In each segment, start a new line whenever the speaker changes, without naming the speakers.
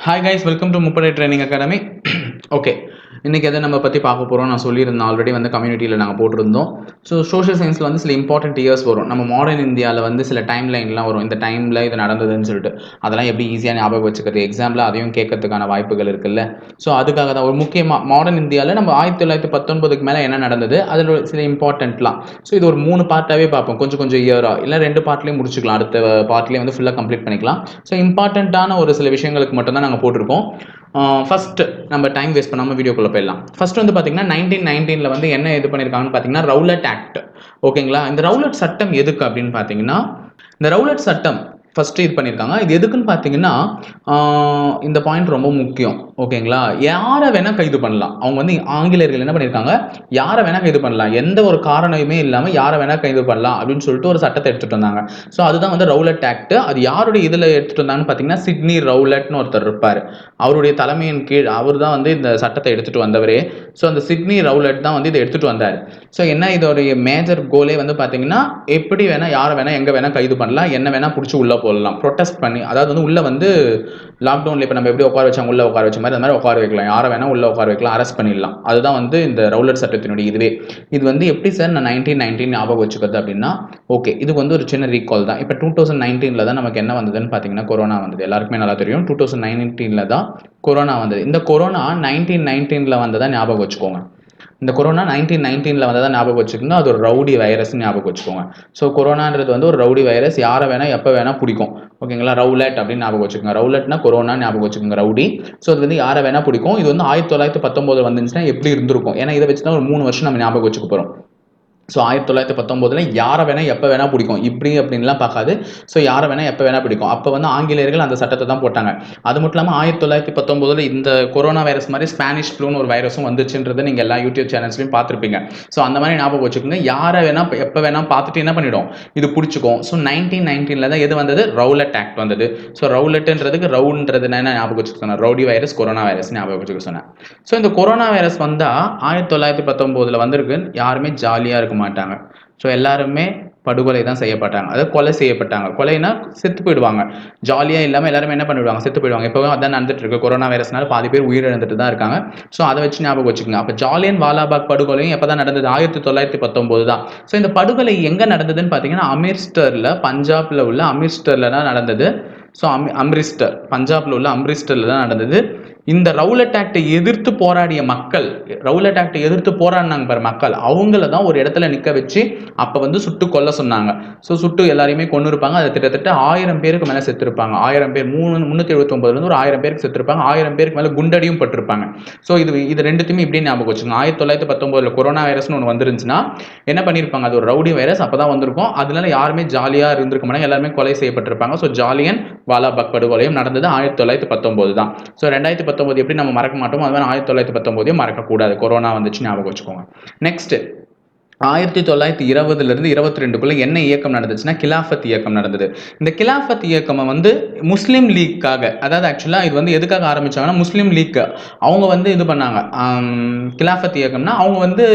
Hi guys welcome to முப்படை training academy okay இன்றைக்கி எதை நம்ம பற்றி பார்க்க போகிறோம் நான் சொல்லியிருந்தேன் ஆல்ரெடி வந்து கம்யூனிட்டியில் நாங்கள் போட்டிருந்தோம். ஸோ சோஷியல் சயின்ஸில் வந்து சில இம்பார்ட்டன்ட் இயர்ஸ் வரும். நம்ம மாடர்ன் இந்தியாவில் வந்து சில டைம் லைன்லாம் வரும். இந்த டைமில் இது நடந்ததுன்னு சொல்லிட்டு. அதெல்லாம் எப்படி ஈஸியாக ஞாபகம் வச்சுக்கிறது? எக்ஸாம்பிள் அதையும் கேட்கறதுக்கான வாய்ப்புகள் இருக்குல்ல. ஸோ அதுக்காக தான் ஒரு முக்கியமாக மாடர்ன் இந்தியாவில் நம்ம ஆயிரத்தி தொள்ளாயிரத்தி பத்தொன்பதுக்கு மேலே என்ன நடந்தது? அதில் ஒரு சில இம்பார்ட்டன்ட்லாம் ஸோ இது ஒரு மூணு பார்ட்டாகவே பார்ப்போம். கொஞ்சம் கொஞ்சம் இயராக இல்லை ரெண்டு பார்ட்லேயும் முடிச்சுக்கலாம். அடுத்த பார்ட்லேயே வந்து ஃபுல்லாக கம்ப்ளீட் பண்ணிக்கலாம். ஸோ இம்பார்ட்டண்ட்டான ஒரு சில விஷயங்களுக்கு மட்டும்தான் நாங்கள் போட்டிருக்கோம். ஃபஸ்ட்டு நம்ம டைம் வேஸ்ட் பண்ணாமல் வீடியோக்குள்ளே போயிடலாம். ஃபர்ஸ்ட் வந்து பார்த்தீங்கன்னா நைன்டீன் நைன்டீனில் வந்து என்ன இது பண்ணியிருக்காங்கன்னு பார்த்தீங்கன்னா ரவுலட் ஆக்ட் ஓகேங்களா இந்த ரவுலட் சட்டம் எதுக்கு அப்படின்னு பார்த்தீங்கன்னா இந்த ரவுலட் சட்டம் ஃபஸ்ட்டு இது பண்ணியிருக்காங்க இது எதுக்குன்னு பார்த்தீங்கன்னா இந்த பாயிண்ட் ரொம்ப முக்கியம். ஓகேங்களா யாரை வேணால் கைது பண்ணலாம். அவங்க வந்து ஆங்கிலேயர்கள் என்ன பண்ணியிருக்காங்க யாரை வேணால் கைது பண்ணலாம். எந்த ஒரு காரணமே இல்லாமல் யாரை வேணால் கைது பண்ணலாம் அப்படின்னு சொல்லிட்டு ஒரு சட்டத்தை எடுத்துகிட்டு வந்தாங்க. ஸோ அதுதான் வந்து ரவுலட் ஆக்ட் அது யாருடைய இதில் எடுத்துகிட்டு வந்தாங்கன்னு பார்த்தீங்கன்னா சிட்னி ரவுலட்னு ஒருத்தர் இருப்பார். அவருடைய தலைமையின் கீழ் அவர் தான் வந்து இந்த சட்டத்தை எடுத்துகிட்டு வந்தவரே. ஸோ அந்த சிட்னி ரவுலட் தான் வந்து இதை எடுத்துகிட்டு வந்தார். ஸோ என்ன இதோடைய மேஜர் கோலே வந்து பார்த்தீங்கன்னா எப்படி வேணால் யாரை வேணால் எங்கே வேணால் கைது பண்ணலாம். என்ன வேணால் பிடிச்சி உள்ளே போடலாம். ப்ரொட்டஸ்ட் பண்ணி அதாவது வந்து உள்ளே வந்து லாக்டவுனில் இப்போ நம்ம எப்படி உட்கார வச்சாங்க உள்ளே உட்கார வச்ச மாதிரி அந்த மாதிரி உட்கார வைக்கலாம். யாரை வேணால் உள்ளே உட்கார வைக்கலாம் அரெஸ்ட் பண்ணிடலாம். அதுதான் வந்து இந்த ரவுலர் சட்டத்தினுடைய இதுவே. இது வந்து எப்படி சார் நான் நைன்டீன் நைன்டீன் ஞாபகம் வச்சுக்கிறது அப்படின்னா ஓகே இதுக்கு வந்து ஒரு சின்ன ரீகால் தான். இப்போ டூ தௌசண்ட் நைன்டீனில் தான் நமக்கு என்ன வந்ததுன்னு பார்த்தீங்கன்னா கொரோனா வந்தது. எல்லாருக்குமே நல்லா தெரியும். டூ தௌசண்ட் நைன்டீனில் தான் கொரோனா வந்தது. இந்த கொரோனா நைன்டீன் நைன்டீனில் வந்ததா ஞாபகம் வச்சுக்கோங்க. இந்த கொரோனா நைன்டீன் நைன்டீனில் வந்ததா ஞாபகம் வச்சுக்கோங்க. அது ஒரு ரவுடி வைரஸ் ஞாபகம் வச்சுக்கோங்க. ஸோ கொரோனான்றது வந்து ஒரு ரவுடி வைரஸ் யாரை வேணால் எப்போ வேணால் பிடிக்கும். ஓகேங்களா ரவுலட் அப்படின்னு ஞாபகம் வச்சுக்கோங்க. ரவுலட்னா கொரோனா ஞாபகம் வச்சுக்கோங்க ரவுடி ஸோ அது வந்து யாரை வேணால் பிடிக்கும். இது வந்து ஆயிரத்தி தொள்ளாயிரத்தி பத்தொம்போது வந்துச்சுன்னா எப்படி இருந்திருக்கும்? ஏன்னா இதை வச்சு தான் ஒரு மூணு வருஷம் நம்ம ஞாபகம் வச்சுக்க போகிறோம் ஸோ ஆயிரத்தி தொள்ளாயிரத்தி பத்தொம்போதில் யாரை வேணால் எப்போ வேணால் பிடிக்கும். இப்படி அப்படின்லாம் பார்க்காது. ஸோ யாரை வேணால் எப்போ வேணால் பிடிக்கும். அப்போ வந்து ஆங்கிலேயர்கள் அந்த சட்டத்தை தான் போட்டாங்க. அது மட்டும் இல்லாமல் ஆயிரத்தி தொள்ளாயிரத்தி பத்தொம்போதில் இந்த கொரோனா வைரஸ் மாதிரி ஸ்பானிஷ் ஃப்ளூன்னு ஒரு வைரஸும் வந்துச்சுன்றதை நீங்கள் எல்லா யூடியூப் சேனல்ஸ்லையும் பார்த்துருப்பீங்க. ஸோ அந்த மாதிரி ஞாபகம் வச்சுக்கோங்க. யாரை வேணால் எப்போ வேணால் பார்த்துட்டு என்ன பண்ணிடும்? இது பிடிச்சிக்கும். ஸோ நைன்டீன் நைன்டீனில் தான் எது வந்தது? ரவுலட் ஆக்ட் வந்தது. ஸோ ரவுலட்டுன்றதுக்கு ரவுன்றது என்ன ஞாபகம் வச்சுக்கோங்க சொன்னேன்? ரவுடி வைரஸ் கொரோனா வைரஸ் ஞாபகம் வச்சுக்க சொன்னேன். ஸோ இந்த கொரோனா வைரஸ் வந்தால் ஆயிரத்தி தொள்ளாயிரத்தி பத்தொம்போதில் வந்திருக்கு. யாருமே ஜாலியாக இருக்கும் மாட்டாங்க. ஸோ எல்லாருமே படுகொலை தான் செய்யப்பட்டாங்க. அதாவது கொலை செய்யப்பட்டாங்க. கொலைனா செத்து போயிடுவாங்க. ஜாலியாக இல்லாமல் எல்லாருமே என்ன பண்ணிடுவாங்க? செத்து போயிடுவாங்க. இப்போவும் அதான் நடந்துட்டு இருக்கு. கொரோனா வைரஸ்னால பாதி பேர் உயிரிழந்துட்டு தான் இருக்காங்க. ஸோ அதை வச்சு ஞாபகம் வச்சுக்கோங்க. அப்போ ஜாலியன் வாலாபாக் படுகொலையும் எப்போ தான் நடந்தது? ஆயிரத்தி தொள்ளாயிரத்தி பத்தொம்போது தான். ஸோ இந்த படுகொலை எங்கே நடந்ததுன்னு பார்த்தீங்கன்னா அமிர்ஸ்டரில் பஞ்சாபில் உள்ள அமிர்ஸ்டரில் தான் நடந்தது. ஸோ அமி அம்ரிஸ்டர் பஞ்சாபில் உள்ள அம்ரிஸ்டரில் தான் நடந்தது. இந்த ரவுலட் ஆக்டை எதிர்த்து போராடிய மக்கள் ரவுலட் ஆக்டை எதிர்த்து போராடினாங்க பாரு மக்கள் அவங்கள தான் ஒரு இடத்துல நிற்க வச்சு அப்போ வந்து சுட்டு கொல்ல சொன்னாங்க. ஸோ சுட்டு எல்லாரையுமே கொண்டு இருப்பாங்க. அது கிட்டத்தட்ட ஆயிரம் பேருக்கு மேலே செத்துருப்பாங்க. ஆயிரம் பேர் மூணு முந்நூற்றி எழுபத்தொம்பதுலேருந்து ஒரு ஆயிரம் பேருக்கு செத்துருப்பாங்க. ஆயிரம் பேருக்கு மேலே குண்டடியும் பட்டிருப்பாங்க. ஸோ இது இது ரெண்டுத்தையுமே இப்படியே ஞாபகம் வச்சுங்க ஆயிரத்தி தொள்ளாயிரத்தி பத்தொம்போதில் கொரோனா வைரஸ்னு ஒன்று வந்துருந்துச்சுன்னா என்ன பண்ணியிருப்பாங்க அது ஒரு ரவுடி வைரஸ் அப்போ தான் வந்திருக்கும். அதனால யாருமே ஜாலியாக இருந்திருக்க மாட்டாங்க. எல்லாருமே கொலை செய்யப்பட்டிருப்பாங்க. ஸோ ஜாலியன் வாலாபாக் படுகொலையும் நடந்தது ஆயிரத்தி தொள்ளாயிரத்தி பத்தொம்போது தான் ஸோ ரெண்டாயிரத்தி பத்தொம்போது எப்படி நம்ம மறக்க மாட்டோமோ அது மாதிரி ஆயிரத்தி தொள்ளாயிரத்தி பத்தொம்போதையும் மறக்கக்கூடாது. கொரோனா வந்துச்சு ஞாபகம் வச்சுக்கோங்க. நெக்ஸ்ட் ஆயிரத்தி தொள்ளாயிரத்தி இருபதுலேருந்து இருபத்தி ரெண்டுக்குள்ளே என்ன இயக்கம் நடந்துச்சுன்னா கிலாஃபத் இயக்கம் நடந்தது. இந்த கிலாஃபத் இயக்கம் வந்து முஸ்லீம் லீக்காக அதாவது ஆக்சுவலாக இது வந்து எதுக்காக ஆரம்பித்தாங்கன்னா முஸ்லீம் லீக் அவங்க வந்து இது பண்ணாங்க. கிலாஃபத் இயக்கம்னா அவங்க வந்து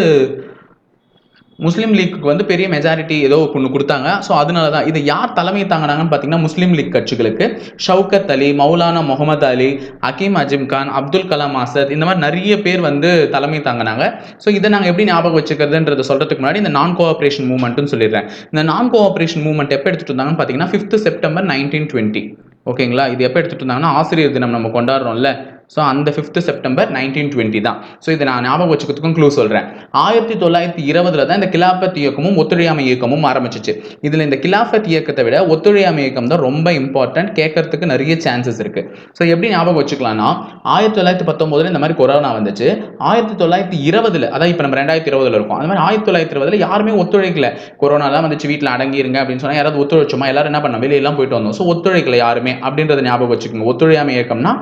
முஸ்லீம் லீக்கு வந்து பெரிய மெஜாரிட்டி ஏதோ ஒன்று கொடுத்தாங்க. ஸோ அதனால தான் இதை யார் தலைமை தாங்கினாங்கன்னு பார்த்தீங்கன்னா முஸ்லீம் லீக் கட்சிகளுக்கு ஷவுகத் அலி மௌலானா முகமது அலி அகீம் அஜிம் கான் அப்துல் கலாம் ஆசத் இந்த மாதிரி நிறைய பேர் வந்து தலைமை தாங்கினாங்க. ஸோ இதை நாங்கள் எப்படி ஞாபகம் வச்சுக்கிறதுன்றத சொல்கிறதுக்கு முன்னாடி இந்த நான் கோஆப்ரேஷன் மூவ்மெண்ட்னு சொல்லிடுறேன். இந்த நான் கோஆப்ரேஷன் மூவ்மெண்ட் எப்போ எடுத்துகிட்டு வந்தாங்கன்னு பார்த்தீங்கன்னா ஃபிஃப்த் செப்டம்பர் நைன்டீன் டுவெண்ட்டி ஓகேங்களா இது எப்போ எடுத்துகிட்டு இருந்தாங்கன்னா ஆசிரியர் தினம் நம்ம கொண்டாடுறோம்ல. ஸோ அந்த ஃபிஃப்த் செப்டம்பர் நைன்டீன் டுவெண்ட்டி தான். ஸோ இதை நான் ஞாபகம் வச்சுக்கிறதுக்கும் க்ளூ சொல்கிறேன் ஆயிரத்தி தொள்ளாயிரத்தி இருபதுல தான் இந்த கிலாஃபத் இயக்கமும் ஒத்துழையாமை இயக்கமும் ஆரம்பிச்சிச்சு. இதில் இந்த கிலாஃபத் இயக்கத்தை விட ஒத்துழையாமை இயக்கம் தான் ரொம்ப இம்பார்ட்டன்ட் கேட்கறதுக்கு நிறைய சான்சஸ் இருக்குது ஸோ எப்படி ஞாபகம் வச்சுக்கலாம்னா ஆயிரத்தி தொள்ளாயிரத்தி பத்தொம்போதில் இந்த மாதிரி கொரோனா வந்துச்சு. ஆயிரத்தி தொள்ளாயிரத்தி இருபதில் அதான் இப்போ நம்ம ரெண்டாயிரத்தி இருபதில் இருக்கும். அந்த மாதிரி ஆயிரத்தி தொள்ளாயிரத்தி இருபதில் யாருமே ஒத்துழைக்கல. கொரோனாலாம் வந்துச்சு வீட்டில் அடங்கி இருங்க அப்படின்னு சொன்னால் யாராவது ஒத்துழைச்சோமா? எல்லாரும் என்ன பண்ணோம் வெளியெல்லாம் போயிட்டு வந்தோம். ஸோ ஒத்துழைக்கல யாருமே அப்படின்றத ஞாபகம் வச்சுக்கோங்க. ஒத்துழையாமை இயக்கம்னா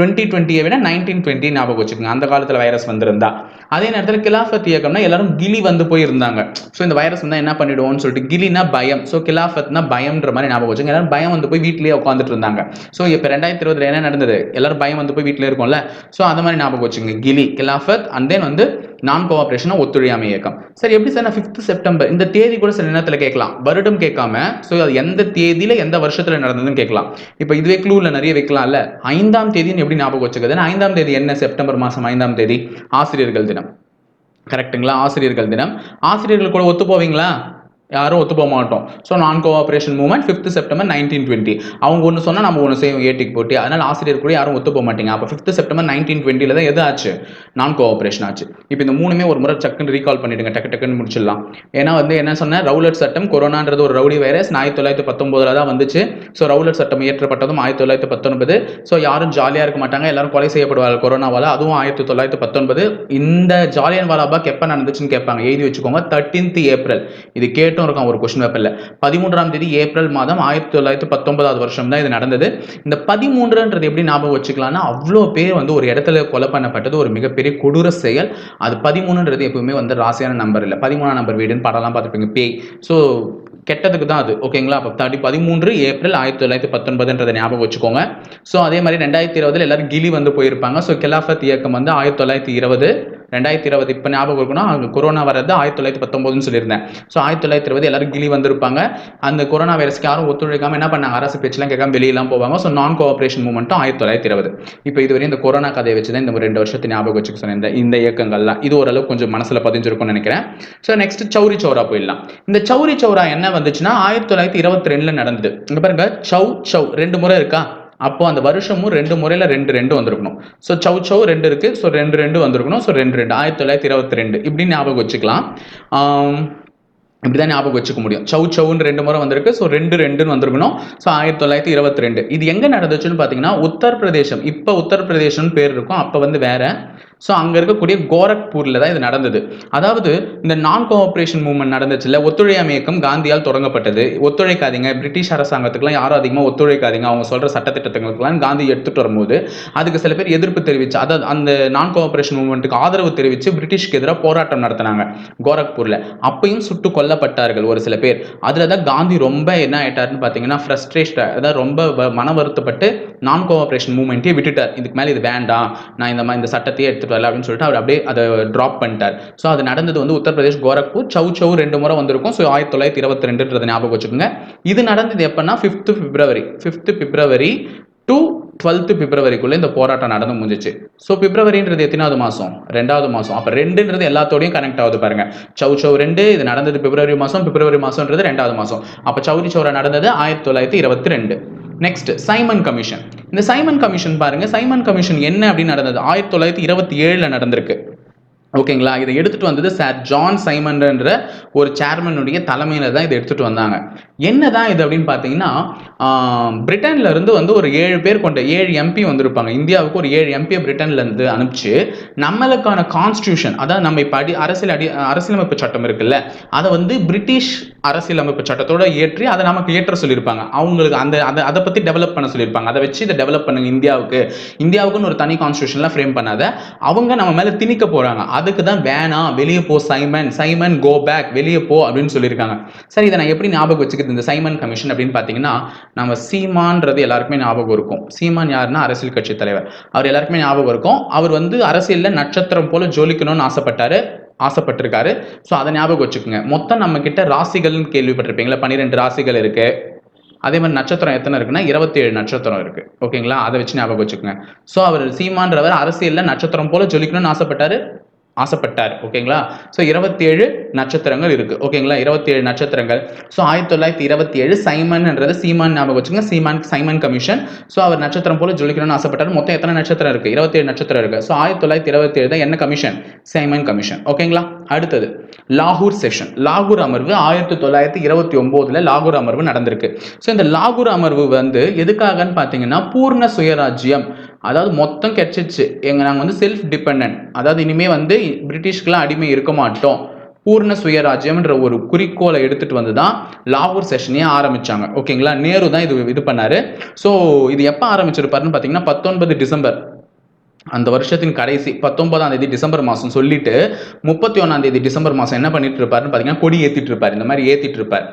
டுவெண்ட்டி டுவெண்ட்டியை விட நைன்டீன் டுவெண்ட்டி ஞாபகம் வச்சுக்கோங்க. அந்த காலத்தில் வைரஸ் வந்திருந்தா. அதே நேரத்தில் கிலாஃபத் இயக்கம்னா எல்லாரும் கிலி வந்து போயிருந்தாங்க. ஸோ இந்த வைரஸ் வந்தால் என்ன பண்ணிடுவோம்னு சொல்லிட்டு கிலினா பயம். ஸோ கிலாஃபத்னா பயம்ன்ற மாதிரி ஞாபகம் வச்சுங்க எல்லாரும் பயம் வந்து போய் வீட்டிலேயே உட்காந்துட்டு இருந்தாங்க. ஸோ இப்போ ரெண்டாயிரத்தி இருபதுல என்ன நடந்தது? எல்லாரும் பயம் வந்து போய் வீட்டிலே இருக்கும்ல. ஸோ அந்த மாதிரி ஞாபகம் வச்சுங்க கிலி கிலாஃபத் அண்ட் தென் வந்து நான் கோஆப்ரேஷனா ஒத்துழையாமை இயக்கம். சரி எப்படி சார் நான் ஃபிஃப்த் செப்டம்பர் இந்த தேதி கூட சில நேரத்தில் கேட்கலாம். வருடம் கேட்காம ஸோ அது எந்த தேதியில எந்த வருஷத்துல நடந்ததுன்னு கேட்கலாம். இப்போ இதுவே க்ளூவில் நிறைய வைக்கலாம்ல? ஐந்தாம் தேதின்னு எப்படி ஞாபகம் வச்சுக்கிறது? ஐந்தாம் தேதி என்ன? செப்டம்பர் மாதம் ஐந்தாம் தேதி? ஆசிரியர்கள் தினம். கரெக்ட்டுங்களா ஆசிரியர்கள் தினம். ஆசிரியர்கள் கூட ஒத்து போவீங்களா யாரும் ஒத்து போக மாட்டோம். So non cooperation movement fifth September nineteen twenty அவங்க ஒன்று சொன்னால் நம்ம ஒன்று செய்வோம் ஏட்டிக்கு போட்டி அதனால் ஆசிரியர் கூட யாரும் ஒத்து போக மாட்டீங்க. அப்போ ஃபிஃப்த் செப்டம்பர் நைன்டீன் டுவெண்ட்டியில் தான் எது ஆச்சு? நான் கோஆப்ரேஷன் ஆச்சு. இப்போ இந்த மூணுமே ஒரு முறை டக்குன்னு ரீகால் பண்ணிடுங்க. டக்கு டக்குன்னு முடிச்சிடலாம். ஏன்னா வந்து என்ன சொன்னேன்? ரவுலட் சட்டம் கொரோனான்றது ஒரு ரவுடி வைரஸ் ஆயிரத்தி தொள்ளாயிரத்தி பத்தொம்போதில் தான் வந்துச்சு. ஸோ ரவுலட் சட்டம் இயற்றப்பட்டதும் ஆயிரத்தி தொள்ளாயிரத்தி பத்தொன்பது. ஸோ யாரும் ஜாலியாக இருக்க மாட்டாங்க. எல்லாரும் கொலை செய்யப்படுவாங்க கொரோனாவால். அதுவும் ஆயிரத்தி தொள்ளாயிரத்தி பத்தொன்பது. இந்த ஜாலியன் வாலாபாக் எப்போ நடந்துச்சுன்னு கேட்பாங்க. எழுதி வச்சுக்கோங்க. தேர்ட்டீன்த் ஏப்ரல் இது கேட்டும் இருக்கும் ஒரு கொஸ்டின் பேப்பரில் பதிமூன்றாம் தேதி ஏப்ரல் மாதம் ஆயிரத்தி தொள்ளாயிரத்தி பத்தொன்பதாவது வருஷம் தான் இது நடந்தது. இந்த பதிமூன்றுன்றது எப்படி ஞாபகம் வச்சுக்கலாம்னா அவ்வளோ பேர் வந்து ஒரு இடத்துல கொலை பண்ணப்பட்டது ஒரு மிகப்பெரிய கொடூர செயல். அது பதிமூணுன்றது எப்பவுமே வந்து ராசியான நம்பர் இல்லை. பதிமூணாம் நம்பர் வீடுன்னு படம்லாம் பார்த்துருப்பீங்க பேய். ஸோ கெட்டதுக்கு தான் அது ஓகேங்களா அப்போ தாண்டி பதிமூன்று ஏப்ரல் ஆயிரத்தி தொள்ளாயிரத்தி பத்தொன்பதுன்றதை ஞாபகம் வச்சுக்கோங்க. ஸோ அதே மாதிரி ரெண்டாயிரத்தி இருபதில் எல்லாரும் கிளி வந்து போயிருப்பாங்க. ஸோ கிலாஃபத் இயக்கம் வந்து ஆயிரத்தி தொள்ளாயிரத்தி இருபது ரெண்டாயிரத்தி இருபது இப்போ ஞாபகம் இருக்குன்னா அங்கே கொரோனா வரது ஆயிரத்தி தொள்ளாயிரத்தி பத்தொம்போதுன்னு சொல்லியிருந்தேன். ஸோ ஆயிரத்தி தொள்ளாயிரத்தி இருபது எல்லாரும் கிளி வந்திருப்பாங்க. அந்த கொரோனா வைரஸ்க்கு யாரும் ஒத்துழைக்காம என்ன பண்ணாங்க? அரசு பேச்செல்லாம் கேட்காம வெளியெல்லாம் போவாங்க. ஸோ நான் கோஆப்ரேஷன் மூவ்மெண்ட்டும் ஆயிரத்தி தொள்ளாயிரத்தி இருபது. இப்போ இதுவரை இந்த கொரோனா கதையை வச்சு தான் இந்த ரெண்டு வருஷத்தை ஞாபகம் வச்சுக்க சொன்னேன். இந்த இந்த இயக்கங்கள்லாம். இது ஓரளவுக்கு கொஞ்சம் மனசில் பதிஞ்சிருக்கும்னு நினைக்கிறேன். ஸோ நெக்ஸ்ட் சௌரி சௌரா போயிடலாம். இந்த சௌரி சௌரா என்ன வந்துச்சுன்னா ஆயிரத்தி தொள்ளாயிரத்தி இருபத்தி ரெண்டில் நடந்தது. இங்கே பாருங்க சௌ சௌ. ரெண்டு முறை இருக்கா? அப்போ அந்த வருஷமும் ரெண்டு முறையில் ரெண்டு ரெண்டு வந்திருக்கணும். ஸோ சௌ சௌ ரெண்டு இருக்கு. ஸோ ரெண்டு ரெண்டு வந்திருக்கணும். ஸோ ரெண்டு ரெண்டு. ஆயிரத்தி தொள்ளாயிரத்தி இருபத்தி ரெண்டு. இப்படி ஞாபகம் வச்சுக்கலாம். இப்படி இப்படிதான் ஞாபகம் வச்சுக்க முடியும். சௌ சௌன்னு ரெண்டு முறை வந்திருக்கு. ஸோ ரெண்டு ரெண்டுன்னு வந்திருக்கணும். ஸோ ஆயிரத்தி தொள்ளாயிரத்தி இருபத்தி ரெண்டு. இது எங்கே நடந்துச்சுன்னு பார்த்தீங்கன்னா உத்தரப்பிரதேசம். இப்போ உத்தரப்பிரதேசம்னு பேர் இருக்கும். அப்போ வந்து வேற ஸோ அங்கே இருக்கக்கூடிய கோரக்பூரில் தான் இது நடந்தது. அதாவது இந்த நான் கோஆப்ரேஷன் மூவ்மெண்ட் நடந்துச்சுல்ல ஒத்துழையாமை இயக்கம் காந்தியால் தொடங்கப்பட்டது. ஒத்துழைக்காதீங்க பிரிட்டிஷ் அரசாங்கத்துக்குலாம் யாரும் அதிகமாக ஒத்துழைக்காதீங்க. அவங்க சொல்கிற சட்டத்திட்டங்களுக்குலாம் காந்தி எடுத்துகிட்டு வரும்போது அதுக்கு சில பேர் எதிர்ப்பு தெரிவிச்சு அதாவது அந்த நான் கோஆப்ரேஷன் மூவ்மெண்ட்டுக்கு ஆதரவு தெரிவித்து பிரிட்டிஷ்க்கு எதிராக போராட்டம் நடத்தினாங்க கோரக்பூரில். அப்பையும் சுட்டு கொல்லப்பட்டார்கள் ஒரு சில பேர். அதில் தான் காந்தி ரொம்ப என்ன ஆயிட்டாருன்னு பார்த்தீங்கன்னா ஃப்ரஸ்ட்ரேஷன் அதாவது ரொம்ப வ- மன வருத்தப்பட்டு நான் கோஆப்ரேஷன் மூவ்மெண்ட்டே விட்டுட்டார். இதுக்கு மேலே இது வேண்டாம் நான் இந்த மாதிரி இந்த சட்டத்தையே வரல அப்படின்னு சொல்லிட்டு அவர் அப்படியே அதை ட்ராப் பண்ணிட்டார். ஸோ அது நடந்தது வந்து உத்தரப்பிரதேஷ் கோரக்பூர் சவு சவு ரெண்டு முறை வந்திருக்கும். ஸோ ஆயிரத்தி தொள்ளாயிரத்தி இருபத்தி ரெண்டுன்றத ஞாபகம் வச்சுக்கோங்க. இது நடந்தது எப்போன்னா fifth February fifth February to twelfth பிப்ரவரிக்குள்ளே இந்த போராட்டம் நடந்து முடிஞ்சிச்சு. ஸோ பிப்ரவரின்றது எத்தனாவது மாதம் ரெண்டாவது மாதம் அப்போ ரெண்டுன்றது எல்லாத்தோடையும் கனெக்ட் ஆகுது பாருங்க. சௌ சௌ ரெண்டு இது நடந்தது பிப்ரவரி மாதம் பிப்ரவரி மாதம்ன்றது ரெண்டாவது மாதம் அப்போ சௌரி சௌரா நடந்தது ஆயிரத்தி தொள்ளாயிரத்தி இருபத்தி ரெண்டு. நெக்ஸ்ட் சைமன் கமிஷன் இந்த சைமன் கமிஷன் பாருங்க சைமன் கமிஷன் என்ன அப்படின்னு நடந்தது? ஆயிரத்தி தொள்ளாயிரத்தி இருபத்தி ஏழில் நடந்திருக்கு. ஓகேங்களா இதை எடுத்துட்டு வந்தது சார் ஜான் சைமன்ன்ற ஒரு சேர்மனுடைய தலைமையில தான் இதை எடுத்துட்டு வந்தாங்க. என்னதான் இது அப்படின்னு பார்த்தீங்கன்னா பிரிட்டன்ல இருந்து வந்து ஒரு ஏழு பேர் கொண்ட ஏழு எம்பி வந்திருப்பாங்க. இந்தியாவுக்கு ஒரு ஏழு எம்பியை பிரிட்டன்ல இருந்து அனுப்பிச்சு நம்மளுக்கான கான்ஸ்டியூஷன் அதாவது நம்ம இப்போ அடி அரசியல் அடி அரசியலமைப்பு சட்டம் இருக்குல்ல அதை வந்து பிரிட்டிஷ் அரசியலமைப்பு சட்டத்தோட ஏற்றி அதை நமக்கு ஏற்ற சொல்லியிருப்பாங்க. அவங்களுக்கு அந்த அதை அதை பற்றி டெவலப் பண்ண சொல்லியிருப்பாங்க. அதை வச்சு இதை டெவலப் பண்ணுங்க இந்தியாவுக்கு. இந்தியாவுக்குன்னு ஒரு தனி கான்ஸ்டியூஷன்லாம் ஃப்ரேம் பண்ணாத அவங்க நம்ம மேலே திணிக்க போகிறாங்க அதுக்கு தான் வேணாம் வெளியே போ சைமன். சைமன் கோ பேக் வெளியே போ அப்படின்னு சொல்லியிருக்காங்க. சரி இதை நான் எப்படி ஞாபகம் வச்சுக்கிறது? இந்த சைமன் கமிஷன் அப்படின்னு பார்த்தீங்கன்னா நம்ம சீமான்றது எல்லாருக்குமே ஞாபகம் இருக்கும். சீமான் யாருன்னா அரசியல் கட்சி தலைவர். அவர் எல்லாருக்குமே ஞாபகம் இருக்கும். அவர் வந்து அரசியலில் நட்சத்திரம் போல ஜொலிக்கணும்னு ஆசைப்பட்டாரு. ஆசைப்பட்டிருக்காரு. ஸோ அதை ஞாபகம் வச்சுக்கோங்க. மொத்தம் நம்ம கிட்ட ராசிகள்னு கேள்விப்பட்டிருப்பீங்களா? பன்னிரெண்டு ராசிகள் இருக்கு. அதே மாதிரி நட்சத்திரம் எத்தனை இருக்குன்னா இருபத்தி ஏழு நட்சத்திரம் இருக்கு. ஓகேங்களா? அதை வச்சு ஞாபகம் வச்சுக்கோங்க. ஸோ அவர் சீமான்றவர் அரசியல்ல நட்சத்திரம் போல ஜொலிக்கணும்னு ஆசைப்பட்டாரு. ஆசைப்பட்டார் ஓகேங்களா? ஸோ இருபத்தி ஏழு நட்சத்திரங்கள் இருக்கு ஓகேங்களா? இருபத்தி ஏழு நட்சத்திரங்கள். ஸோ ஆயிரத்தி தொள்ளாயிரத்தி இருபத்தி ஏழு சைமன்ன்றது சீமான் ஞாபகம் வச்சுங்க சீமான் சைமன் கமிஷன். ஸோ அவர் நட்சத்திரம் போல ஜொலிக்கணும்னு ஆசைப்பட்டார். மொத்தம் எத்தனை நட்சத்திரம் இருக்கு? இருபத்தி ஏழு நட்சத்திரம் இருக்கு. ஸோ ஆயிரத்தி தொள்ளாயிரத்தி இருபத்தி ஏழு தான் என்ன கமிஷன்? சைமன் கமிஷன் ஓகேங்களா? அடுத்தது லாகூர் செஷன் லாகூர் அமர்வு ஆயிரத்தி தொள்ளாயிரத்தி இருபத்தி ஒம்போதுல லாகூர் அமர்வு நடந்திருக்கு. ஸோ இந்த லாகூர் அமர்வு வந்து எதுக்காகன்னு பார்த்தீங்கன்னா பூர்ண சுயராஜ்யம் அதாவது மொத்தம் கிடச்சிச்சு எங்கள் நாங்கள் வந்து செல்ஃப் டிபெண்ட் அதாவது இனிமே வந்து பிரிட்டிஷ்க்கெலாம் அடிமை இருக்க மாட்டோம். பூர்ண சுயராஜ்யம்ன்ற ஒரு குறிக்கோளை எடுத்துகிட்டு வந்து தான் லாகூர் செஷனையே ஆரம்பித்தாங்க ஓகேங்களா நேரு தான் இது இது பண்ணார். ஸோ இது எப்போ ஆரம்பிச்சிருப்பாருன்னு பார்த்தீங்கன்னா பத்தொன்பது டிசம்பர். அந்த வருஷத்தின் கடைசி பத்தொன்பதாம் தேதி டிசம்பர் மாதம் சொல்லிட்டு முப்பத்தி ஒன்றாம் தேதி டிசம்பர் மாதம் என்ன பண்ணிட்டு இருப்பாருன்னு பார்த்தீங்கன்னா கொடி ஏற்றிட்டு இருப்பார் இந்த மாதிரி ஏற்றிட்டு இருப்பார்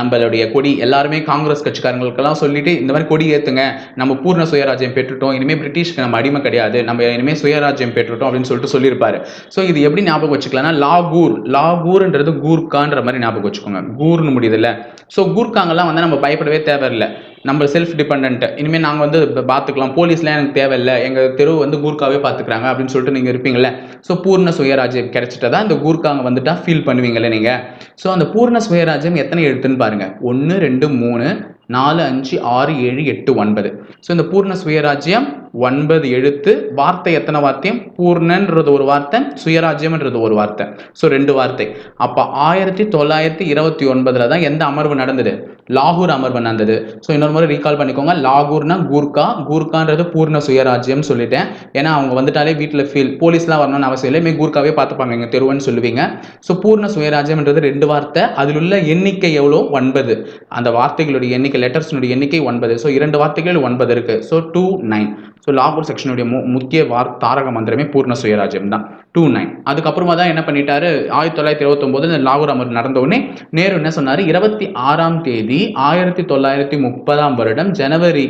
நம்மளுடைய கொடி எல்லாருமே காங்கிரஸ் கட்சிக்காரங்களுக்கெல்லாம் சொல்லிட்டு இந்த மாதிரி கொடி ஏற்றுங்க நம்ம பூர்ண சுயராஜ்யம் பெற்றுட்டோம் இனிமேல் பிரிட்டிஷ்க்கு நம்ம அடிமை கிடையாது நம்ம இனிமேல் சுயராஜ்யம் பெற்றுட்டோம் அப்படின்னு சொல்லிட்டு சொல்லியிருப்பார். ஸோ இது எப்படி ஞாபகம் வச்சுக்கலாம்னா லாகூர் லாகூர்ன்றது கூர்கான்ற மாதிரி ஞாபகம் வச்சுக்கோங்க. கூர்னு முடியுதுல்ல. ஸோ கூர்காங்கெல்லாம் வந்து நம்ம பயப்படவே தேவையில்லை. நம்ம செல்ஃப் டிபெண்ட் இனிமேல் நாங்கள் வந்து பார்த்துக்கலாம் போலீஸ்லாம் எனக்கு தேவையில்லை. எங்கள் தெரு வந்து கூர்க்காவே பார்த்துக்கிறாங்க அப்படின்னு சொல்லிட்டு நீங்கள் இருப்பீங்களே ஸோ பூர்ண சுயராஜ்யம் தான் இந்த கூர்க்காங்க வந்துட்டா ஃபீல் பண்ணுவீங்களே நீங்கள் ஸோ அந்த பூர்ண சுயராஜ்யம் எத்தனை எழுத்துன்னு பாருங்கள் ஒன்று ரெண்டு மூணு நாலு அஞ்சு ஆறு ஏழு எட்டு ஒன்பது. ஸோ இந்த பூர்ண சுயராஜ்யம் ஒன்பது எழுத்து. வார்த்தை எத்தனை வார்த்தையும்? பூர்ணன்றது ஒரு வார்த்தை சுயராஜ்யம்ன்றது ஒரு வார்த்தை. ஸோ ரெண்டு வார்த்தை. அப்போ ஆயிரத்தி தொள்ளாயிரத்தி இருபத்தி ஒன்பதில் தான் எந்த அமர்வு நடந்தது? லாகூர் அமர்வு நடந்தது ஸோ இன்னொரு முறை ரீகால் பண்ணிக்கோங்க. லாகூர்னா கூர்கா. கூர்கான்றது பூர்ண சுயராஜ்யம் சொல்லிட்டேன். ஏன்னா அவங்க வந்துட்டாலே வீட்டில் ஃபீல் போலீஸ்லாம் வரணும்னு அவசியம் இல்லை. மே கூர்காவே பார்த்துப்பாங்க. எங்கள் தெருவன்னு சொல்லுவீங்க. ஸோ பூர்ண சுயராஜ்யம்ன்றது ரெண்டு வார்த்தை. அதில் உள்ள எண்ணிக்கை எவ்வளோ? ஒன்பது. அந்த வார்த்தைகளுடைய எண்ணிக்கை லெட்டர்ஸ்னுடைய எண்ணிக்கை ஒன்பது. ஸோ இரண்டு வார்த்தைகள் ஒன்பது இருக்கு. ஸோ டூ நைன் ஸோ லாகூர் செக்ஷனுடைய மு முக்கிய வார் தாரக மந்திரமே பூர்ண சுயராஜ்யம் தான் டூ நைன் அதுக்கப்புறமா தான் என்ன பண்ணிட்டாரு? ஆயிரத்தி தொள்ளாயிரத்தி இருபத்தொம்போது இந்த லாகூர் அமர்வு நடந்த உடனே நேரு என்ன சொன்னார்? இருபத்தி ஆறாம் தேதி ஆயிரத்தி தொள்ளாயிரத்தி முப்பதாம் வருடம் ஜனவரி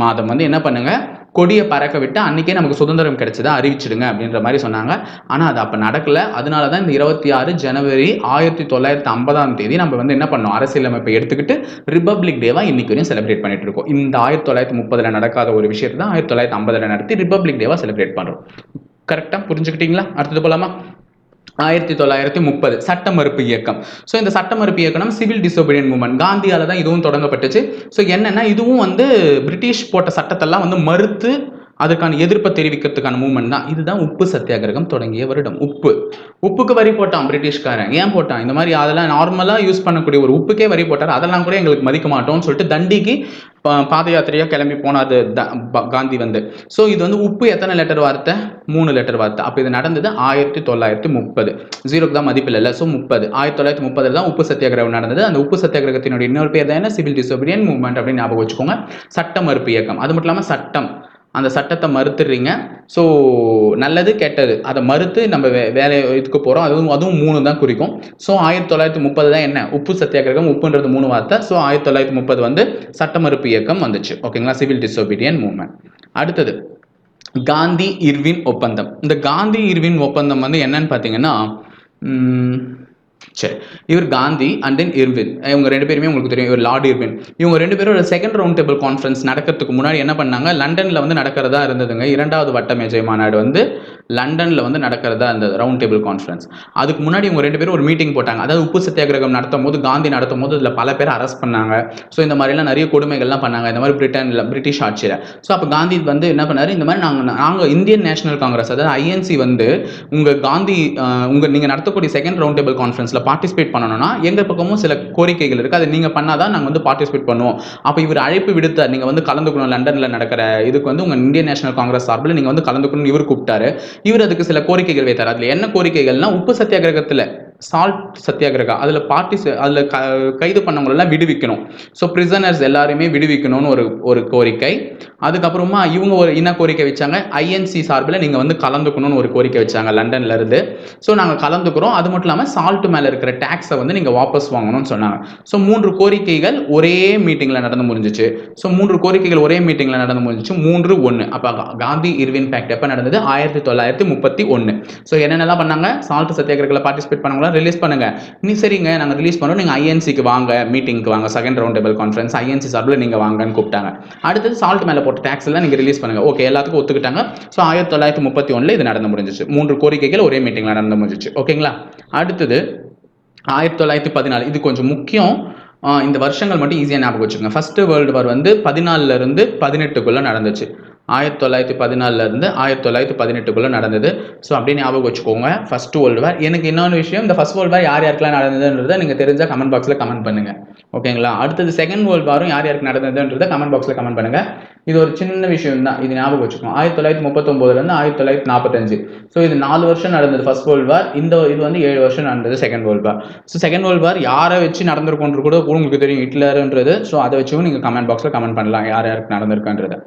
மாதம் வந்து என்ன பண்ணுங்க? கொடியை பறக்க விட்டு அன்னைக்கே நமக்கு சுதந்திரம் கிடைச்சதா அறிவிச்சிடுங்க அப்படின்ற மாதிரி சொன்னாங்க. ஆனால் அது அப்போ நடக்கல. அதனால தான் இந்த இருபத்தி ஆறு ஜனவரி ஆயிரத்தி தொள்ளாயிரத்தி ஐம்பதாம் தேதி நம்ம வந்து என்ன பண்ணோம்? அரசியலமைப்பை எடுத்துக்கிட்டு ரிப்பப்ளிக் டேவா இன்னைக்கு வரையும் செலிப்ரேட் பண்ணிட்டு இருக்கோம். இந்த ஆயிரத்தி தொள்ளாயிரத்தி முப்பதுல நடக்காத ஒரு விஷயத்தை தான் ஆயிரத்தி தொள்ளாயிரத்தி ஐம்பதுல நடத்தி ரிப்பப்ளிக் டேவா செலிப்ரேட் பண்ணுறோம் கரெக்டாக புரிஞ்சுக்கிட்டீங்களா? அடுத்தது போலாமா? ஆயிரத்தி தொள்ளாயிரத்தி முப்பது சட்ட மறுப்பு இயக்கம். ஸோ இந்த சட்ட மறுப்பு இயக்கம் சிவில் டிசோபீடியன் மூமெண்ட் காந்தியால தான் இதுவும் தொடங்கப்பட்டுச்சு. ஸோ என்னென்னா இதுவும் வந்து பிரிட்டிஷ் போட்ட சட்டத்தெல்லாம் வந்து மறுத்து அதுக்கான எதிர்ப்பை தெரிவிக்கிறதுக்கான மூமெண்ட் தான். இதுதான் உப்பு சத்தியாகிரகம் தொடங்கிய வருடம். உப்பு. உப்புக்கு வரி போட்டான் பிரிட்டிஷ்காரன். ஏன் போட்டான்? இந்த மாதிரி அதெல்லாம் நார்மலாக யூஸ் பண்ணக்கூடிய ஒரு உப்புக்கே வரி போட்டார். அதெல்லாம் கூட எங்களுக்கு மதிக்க மாட்டோம்னு சொல்லிட்டு தண்டிக்கு பா- பாத யாத்திரையாக கிளம்பி போனாது காந்தி வந்து. ஸோ இது வந்து உப்பு எத்தனை லெட்டர் வார்த்தை? மூணு லெட்டர் வார்த்தை. அப்போ இது நடந்தது ஆயிரத்தி தொள்ளாயிரத்தி முப்பது. ஜீரோக்கு தான் மதிப்பில் இல்லை. ஸோ முப்பது. ஆயிரத்தி தொள்ளாயிரத்தி முப்பதில் தான் உப்பு சத்தியாகிரகம் நடந்தது. அந்த உப்பு சத்தியாகிரகத்தினுடைய இன்னொரு பேர் தான் என்ன? சிவில் டிசோபிடியன் மூவ்மெண்ட் அப்படின்னு ஞாபகம் வச்சுக்கோங்க. சட்ட மறுப்பு இயக்கம். அது மட்டும் இல்லாமல் சட்டம். அந்த சட்டத்தை மறுத்துடுறீங்க. ஸோ நல்லது கெட்டது. அதை மறுத்து நம்ம வே வேலை இதுக்கு போகிறோம் அதுவும் அதுவும் மூணு தான் குறிக்கும். ஸோ ஆயிரத்தி தொள்ளாயிரத்தி முப்பது தான் என்ன? உப்பு சத்தியாகிரகம் உப்புன்றது மூணு வார்த்தை. ஸோ ஆயிரத்தி தொள்ளாயிரத்தி முப்பது வந்து சட்ட மறுப்பு இயக்கம் வந்துச்சு. ஓகேங்களா சிவில் டிசோபீடியன் மூவ்மெண்ட் அடுத்தது காந்தி இர்வின் ஒப்பந்தம். இந்த காந்தி இர்வின் ஒப்பந்தம் வந்து என்னன்னு பார்த்தீங்கன்னா சரி இவர் காந்தி அண்ட் தென் இர்வின். இவங்க ரெண்டு பேருமே உங்களுக்கு தெரியும் இவர் லார்ட் இர்வின். இவங்க ரெண்டு பேரும் செகண்ட் ரவுண்ட் டேபிள் கான்ஃபரன்ஸ் நடக்கிறதுக்கு முன்னாடி என்ன பண்ணாங்க? லண்டனில் வந்து நடக்கிறதா இருந்ததுங்க. இரண்டாவது வட்ட மேஜை மாநாடு வந்து லண்டனில் வந்து நடக்கிறதா அந்த ரவுண்ட் டேபிள் கான்ஃபரன்ஸ் அதுக்கு முன்னாடி இவங்க ரெண்டு பேரும் ஒரு மீட்டிங் போட்டாங்க. அதாவது உப்பு சத்தியாகிரகம் நடத்தும் போது காந்தி நடத்தும் போது இதில் பல பேர் அரெஸ்ட் பண்ணாங்க. ஸோ இந்த மாதிரிலாம் நிறைய கொடுமைகள்லாம் பண்ணாங்க. இந்த மாதிரி பிரிட்டனில் பிரிட்டிஷ் ஆட்சியில். ஸோ அப்போ காந்தி வந்து என்ன பண்ணார்? இந்த மாதிரி நாங்கள் நாங்கள் இந்தியன் நேஷனல் காங்கிரஸ் அதாவது ஐஎன்சி வந்து உங்கள் காந்தி உங்கள் நீங்கள் நடத்தக்கூடிய செகண்ட் ரவுண்ட் டேபிள் கான்ஃபரன்ஸில் பார்ட்டிசிபேட் பண்ணணும்னா எங்கள் பக்கமும் சில கோரிக்கைகள் இருக்குது அதை நீங்கள் பண்ணாதான் நாங்கள் வந்து பார்ட்டிசிபேட் பண்ணுவோம். அப்போ இவர் அழைப்பு விடுத்தார். நீங்கள் வந்து கலந்துக்கணும் லண்டனில் நடக்கிற இதுக்கு வந்து உங்கள் இந்தியன் நேஷனல் காங்கிரஸ் சார்பில் நீங்கள் வந்து கலந்துக்கணும்னு இவர் கூப்பிட்டாரு. இவர் அதுக்கு சில கோரிக்கைகள் வைத்தார். அதில் என்ன கோரிக்கைகள்னா உப்பு சத்தியாகிரகத்தில் சால்ட் சத்தியாகிரகா அதில் பார்ட்டிஸ் அதில் க கைது பண்ணவங்களெல்லாம் விடுவிக்கணும். ஸோ பிரிசனர்ஸ் எல்லாருமே விடுவிக்கணும்னு ஒரு ஒரு கோரிக்கை. அதுக்கப்புறமா இவங்க ஒரு என்ன கோரிக்கை வச்சாங்க? ஐஎன்சி சார்பில் நீங்கள் வந்து கலந்துக்கணும்னு ஒரு கோரிக்கை வச்சாங்க லண்டன்ல இருந்து. ஸோ நாங்கள் கலந்துக்கிறோம். அது மட்டும் இல்லாமல் சால்ட் மேலே இருக்கிற டேக்ஸை வந்து நீங்கள் வாபஸ் வாங்கணும்னு சொன்னாங்க. ஸோ மூன்று கோரிக்கைகள் ஒரே மீட்டிங்கில் நடந்து முடிஞ்சிச்சு. ஸோ மூன்று கோரிக்கைகள் ஒரே மீட்டிங்கில் நடந்து முடிஞ்சிச்சு. மூன்று ஒன்று அப்போ காந்தி இர்வின் பேக்ட் எப்போ நடந்தது? ஆயிரத்தி தொள்ளாயிரத்தி முப்பத்தி ஒன்று ஸோ என்னென்னலாம் பண்ணாங்க? சால்ட் சத்தியாகிரகில் பார்ட்டிசிபேட் பண்ணவங்களாம் ரிலீஸ் பண்ணுங்க. நீ சரிங்க நாங்கள் ரிலீஸ் பண்ணுறோம் நீங்கள் ஐஎன்சிக்கு வாங்க மீட்டிங்க்கு வாங்க second round table conference INC சார்பில் நீங்கள் வாங்கன்னு கூப்பிட்டாங்க. அடுத்தது சால்ட் மேலே போட்ட டேக்ஸ் எல்லாம் நீங்கள் ரிலீஸ் பண்ணுங்க. ஓகே எல்லாத்துக்கும் ஒத்துக்கிட்டாங்க. ஸோ ஆயிரத்தி தொள்ளாயிரத்தி முப்பத்தி ஒன்றில் இது நடந்து முடிஞ்சிச்சு. மூன்று கோரிக்கைகள் ஒரே மீட்டிங்கில் நடந்து முடிஞ்சிச்சு. ஓகேங்களா அடுத்தது ஆயிரத்தி தொள்ளாயிரத்தி பதினாலு. இது கொஞ்சம் முக்கியம். இந்த வருஷங்கள் மட்டும் ஈஸியாக ஞாபகம் வச்சுக்கோங்க. ஃபர்ஸ்ட் வேர்ல்டு வார் வந்து பதினாலுல இருந்து பதினெட்டுக்குள்ள நடந்துச்சு. ஆயிரத்தி தொள்ளாயிரத்தி பதினாலுல இருந்து ஆயிரத்தி தொள்ளாயிரத்தி பதினெட்டுக்குள்ளே நடந்தது. ஸோ அப்படியே ஞாபகம் வச்சுக்கோங்க ஃபர்ஸ்ட் வேர்ல்டு வார் எனக்கு இன்னொரு விஷயம் இந்த ஃபர்ஸ்ட் வேர்ல்டு வார் யார் யாருக்கெல்லாம் நடந்ததுன்றதை நீங்கள் தெரிஞ்சால் கமெண்ட் பாக்ஸில் கமெண்ட் பண்ணுங்க. ஓகேங்களா அடுத்தது செகண்ட் வேர்ல்டு வாரும் யார் யாருக்கு நடந்ததுன்றதை கமெண்ட் பாக்ஸில் கமெண்ட் பண்ணுங்கள் இது ஒரு சின்ன விஷயம் தான் இது ஞாபகம் வச்சுக்கோங்க. ஆயிரத்தி தொள்ளாயிரத்தி முப்பத்தொம்போதுலேருந்து ஆயிரத்தி தொள்ளாயிரத்தி நாற்பத்தஞ்சு ஸோ இது நாலு வருஷம் நடந்தது ஃபர்ஸ்ட் வேர்ல்டு வார் இந்த இது வந்து ஏழு வருஷம் நடந்தது second world war so second world war யாரை வச்சு நடந்திருக்குன்றது கூட உங்களுக்கு தெரியும். ஹிட்லருன்றது ஸோ அதை வச்சும் நீங்கள் கமெண்ட் பாக்ஸில் கமெண்ட் பண்ணலாம். யார் யாருக்கு நடந்திருக்குன்றது.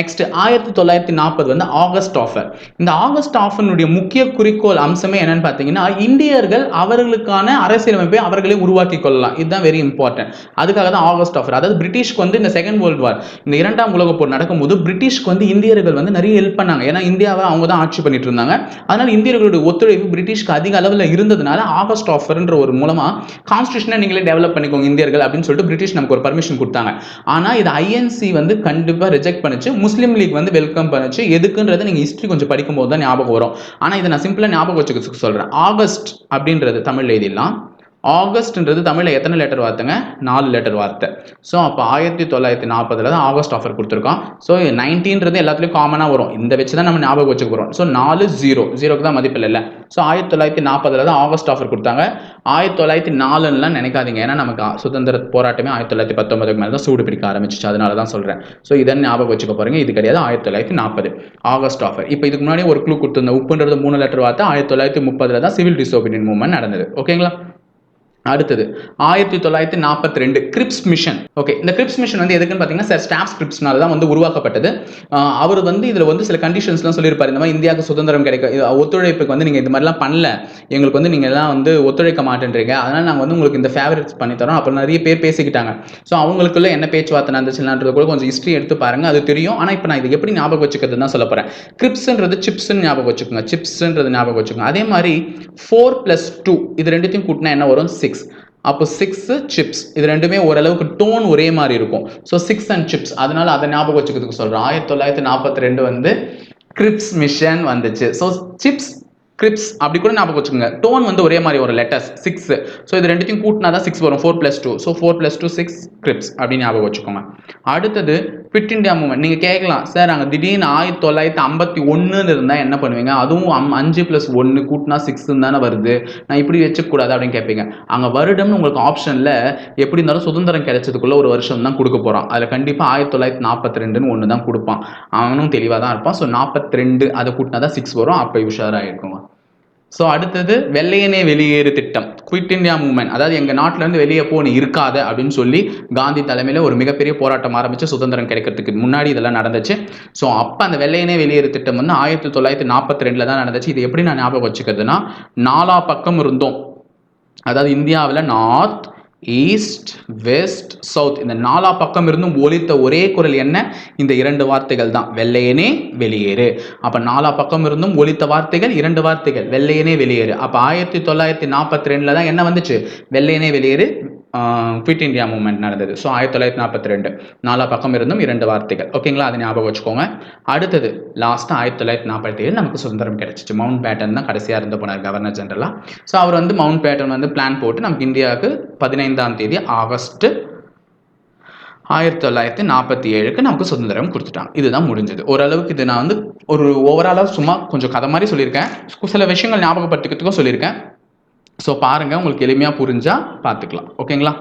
நெக்ஸ்ட் ஆயிரத்தி ஆயிரத்தி தொள்ளாயிரத்தி நாற்பது வந்து ஆகஸ்ட் ஆஃபர் இந்த ஆகஸ்ட் ஆஃபனுடைய முக்கிய குறிக்கோள் அம்சமே என்னன்னு பார்த்தீங்கன்னா இந்தியர்கள் அவர்களுக்கான அரசியலமைப்பை அவர்களே உருவாக்கி கொள்ளலாம். இதுதான் வெரி இம்பார்ட்டன்ட் அதுக்காக தான் ஆகஸ்ட் ஆஃபர் அதாவது பிரிட்டிஷ்க்கு வந்து இந்த செகண்ட் வேர்ல்டு வார் இந்த இரண்டாம் உலக போர் நடக்கும்போது பிரிட்டிஷ்க்கு வந்து இந்தியர்கள் வந்து நிறைய ஹெல்ப் பண்ணாங்க. ஏன்னா இந்தியாவை அவங்க தான் ஆட்சி பண்ணிட்டு இருந்தாங்க. அதனால இந்தியர்களுடைய ஒத்துழைப்பு பிரிட்டிஷ்க்கு அதிக அளவில் இருந்ததுனால ஆகஸ்ட் ஆஃபர்ன்ற ஒரு மூலமா கான்ஸ்டியூஷனை நீங்களே டெவலப் பண்ணிக்கோங்க இந்தியர்கள் அப்படின்னு சொல்லிட்டு பிரிட்டிஷ் நமக்கு ஒரு பர்மிஷன் கொடுத்தாங்க. ஆனால் இது ஐஎன்சி வந்து கண்டிப்பாக ரிஜெக்ட் பண்ணிச்சு. முஸ்லீம் லீக் வந்து வெல்கம் பண்ணுச்சு. எதுக்குன்றது நீங்கள் ஹிஸ்ட்ரி கொஞ்சம் படிக்கும்போது தான் ஞாபகம் வரும். ஆனா இதை நான் சிம்பிளாக ஞாபகம் வச்சுக்க சொல்றேன். ஆகஸ்ட் அப்படின்றது தமிழ் எழுதிடலாம். ஆகஸ்ட்ன்றது தமிழில் எத்தனை லெட்டர் வார்த்தைங்க? நாலு லெட்டர் வார்த்தை. ஸோ அப்போ ஆயிரத்தி தொள்ளாயிரத்தி நாற்பதில் தான் ஆகஸ்ட் ஆஃபர் கொடுத்துருக்கோம். ஸோ நைன்டீன்றது எல்லாத்துலேயும் காமனாக வரும். இந்த வச்சு தான் நம்ம ஞாபகம் வச்சுக்க போகிறோம் ஸோ நாலு ஜீரோ ஜீரோக்கு தான் மதிப்பு இல்லை. ஸோ ஆயிரத்தி தொள்ளாயிரத்தி நாற்பதுல தான் ஆகஸ்ட் ஆஃபர் கொடுத்தாங்க. ஆயிரத்தி தொள்ளாயிரத்தி நாலுலாம் நினைக்காதீங்க. ஏன்னா நமக்கு சுதந்திர போராட்டமே ஆயிரத்தி தொள்ளாயிரத்தி பத்தொன்பதுக்கு மேலே தான் சூடு பிடிக்க ஆரம்பிச்சிச்சு. அதனால தான் சொல்கிறேன் ஸோ இதை ஞாபகம் வச்சுக்க போகிறீங்க இது கிடையாது. ஆயிரத்தி தொள்ளாயிரத்தி நாற்பது. ஆகஸ்ட் ஆஃபர் இப்போ இதுக்கு முன்னாடி ஒரு க்ளூ கொடுத்துருந்த உப்புன்றது மூணு லெட்டர் வார்த்தை. ஆயிரத்தி தொள்ளாயிரத்தி முப்பதில் தான் சிவில் டிசோபினியன் மூவ்மெண்ட் நடந்தது. ஓகேங்களா அடுத்தது. ஆயிரத்தி தொள்ளாயிரத்தி நாற்பத்தி ரெண்டு கிரிப்ஸ் மிஷன் ஓகே இந்த கிரிப்ஸ் மிஷன் வந்து எதுக்குன்னு பார்த்தீங்கன்னா சார் ஸ்டாஃப் கிரிப்ஸ்னால தான் வந்து உருவாக்கப்பட்டது. அவர் வந்து இதில் வந்து சில கண்டிஷன்ஸ்லாம் சொல்லியிருப்பாரு. இந்த மாதிரி இந்தியாவுக்கு சுதந்திரம் கிடைக்க ஒத்துழைப்புக்கு வந்து நீங்கள் இது மாதிரிலாம் பண்ணல. எங்களுக்கு வந்து நீங்கள் எல்லாம் வந்து ஒத்துழைக்க மாட்டேன்றீங்க. அதனால் நாங்கள் வந்து உங்களுக்கு இந்த ஃபேவரட்ஸ் பண்ணி தரோம். அப்புறம் நிறைய பேர் பேசிக்கிட்டாங்க. ஸோ அவங்களுக்குள்ள என்ன பேச்சுவார்த்தை நடந்துச்சுலான்றது கூட கொஞ்சம் ஹிஸ்ட்ரி எடுத்து பாருங்கள் அது தெரியும். ஆனால் இப்போ நான் இது எப்படி ஞாபகம் வச்சுக்கிறது தான் சொல்ல போகிறேன் கிரிப்ஸ்ன்றது சிப்ஸ்ன்னு ஞாபகம் வச்சுக்கோங்க. சிப்ஸ்ன்றது ஞாபகம் வச்சுக்கோங்க. அதே மாதிரி ஃபோர் ப்ளஸ் டூ இது ரெண்டுத்தையும் கூட்டினா என்ன வரும்? சிக்ஸ் அப்போ சிக்ஸு சிப்ஸ் இது ரெண்டுமே ஓரளவுக்கு டோன் ஒரே மாதிரி இருக்கும். ஸோ சிக்ஸ் அண்ட் சிப்ஸ் அதனால அதை ஞாபகம் வச்சுக்கிறதுக்கு சொல்கிறேன் ஆயிரத்தி தொள்ளாயிரத்தி நாற்பத்தி ரெண்டு வந்து கிரிப்ஸ் மிஷன் வந்துச்சு. ஸோ சிப்ஸ் கிரிப்ஸ் அப்படி கூட ஞாபகம் வச்சுக்கோங்க. டோன் வந்து ஒரே மாதிரி ஒரு லெட்டர்ஸ் சிக்ஸ் ஸோ இது ரெண்டுத்தையும் கூட்டினா தான் சிக்ஸ் வரும். Four plus two so four plus two six Cripps அப்படின்னு ஞாபகம் வச்சுக்கோங்க. அடுத்தது ஃபிட் இண்டியா மூமெண்ட் நீங்கள் கேட்கலாம் சார் அங்கே திடீர்னு ஆயிரத்தி தொள்ளாயிரத்தி ஐம்பத்தி ஒன்றுன்னு இருந்தால் என்ன பண்ணுவீங்க? அதுவும் அம் அஞ்சு ப்ளஸ் ஒன்று கூட்டினா சிக்ஸ்ன்னு தானே வருது. நான் இப்படி வச்சுக்கூடாது? அப்படின்னு கேட்பீங்க. அங்கே வருடம்னு உங்களுக்கு ஆப்ஷனில் எப்படி இருந்தாலும் சுதந்திரம் கிடைச்சதுக்குள்ள ஒரு வருஷம் தான் கொடுக்க போகிறான் அதில் கண்டிப்பாக ஆயிரத்தி தொள்ளாயிரத்தி நாற்பத்தி ரெண்டுன்னு ஒன்று தான் கொடுப்பான். அவனும் தெளிவாக தான் இருப்பான். ஸோ நாற்பத்தி ரெண்டு அதை கூட்டினா தான் சிக்ஸ் வரும். அப்போ உஷாராக இருக்குங்க ஸோ அடுத்தது வெள்ளையனே வெளியேறு திட்டம். குவிட் இந்தியா மூவ்மெண்ட் அதாவது எங்கள் நாட்டிலேருந்து வெளியே போ நீ இருக்காத அப்படின்னு சொல்லி காந்தி தலைமையில் ஒரு மிகப்பெரிய போராட்டம் ஆரம்பித்து சுதந்திரம் கிடைக்கிறதுக்கு முன்னாடி இதெல்லாம் நடந்துச்சு. ஸோ அப்போ அந்த வெள்ளையனே வெளியேறு திட்டம் வந்து ஆயிரத்தி தொள்ளாயிரத்தி நாற்பத்தி ரெண்டில் தான் நடந்துச்சு. இது எப்படி நான் ஞாபகம் வச்சுக்கிறதுனா நாலா பக்கம் இருந்தோம். அதாவது இந்தியாவில் நார்த் ஈஸ்ட் வெஸ்ட் சவுத் இந்த நாலா பக்கம் இருந்தும் ஒலித்த ஒரே குரல் என்ன? இந்த இரண்டு வார்த்தைகள் தான். வெள்ளையனே வெளியேறு. அப்போ நாலா பக்கம் இருந்தும் ஒலித்த வார்த்தைகள் இரண்டு வார்த்தைகள். வெள்ளையனே வெளியேறு. அப்போ ஆயிரத்தி தொள்ளாயிரத்தி நாற்பத்தி ரெண்டில் தான் என்ன வந்துச்சு? வெள்ளையனே வெளியேறு குவிட் இந்தியா மூமெண்ட் நடந்தது. ஸோ ஆயிரத்தி தொள்ளாயிரத்தி நாற்பத்தி ரெண்டு. நாலா பக்கம் இருந்தும் இரண்டு வார்த்தைகள். ஓகேங்களா அதை ஞாபகம் வச்சுக்கோங்க. அடுத்தது லாஸ்ட்டாக ஆயிரத்தி தொள்ளாயிரத்தி நாற்பத்தி ஏழு நமக்கு சுதந்திரம் கிடச்சிச்சு. மவுண்ட் பேட்டன் தான் கடைசியாக இருந்து போனார் கவர்னர் ஜெனரலாக ஸோ அவர் வந்து மவுண்ட் பேட்டன் வந்து பிளான் போட்டு நமக்கு இந்தியாவுக்கு பதினைந்தாம் தேதி ஆகஸ்ட்டு ஆயிரத்தி தொள்ளாயிரத்தி நாற்பத்தி ஏழுக்கு நமக்கு சுதந்திரம் கொடுத்துட்டாங்க. இதுதான் முடிஞ்சது. ஓரளவுக்கு இது நான் வந்து ஒரு ஓவராலாக சும்மா கொஞ்சம் கதை மாதிரி சொல்லியிருக்கேன். சில விஷயங்கள் ஞாபகப்படுத்திக்கிறதுக்கும் சொல்லியிருக்கேன். ஸோ பாருங்கள் உங்களுக்கு எளிமையாக புரிஞ்சால் பார்த்துக்கலாம். ஓகேங்களா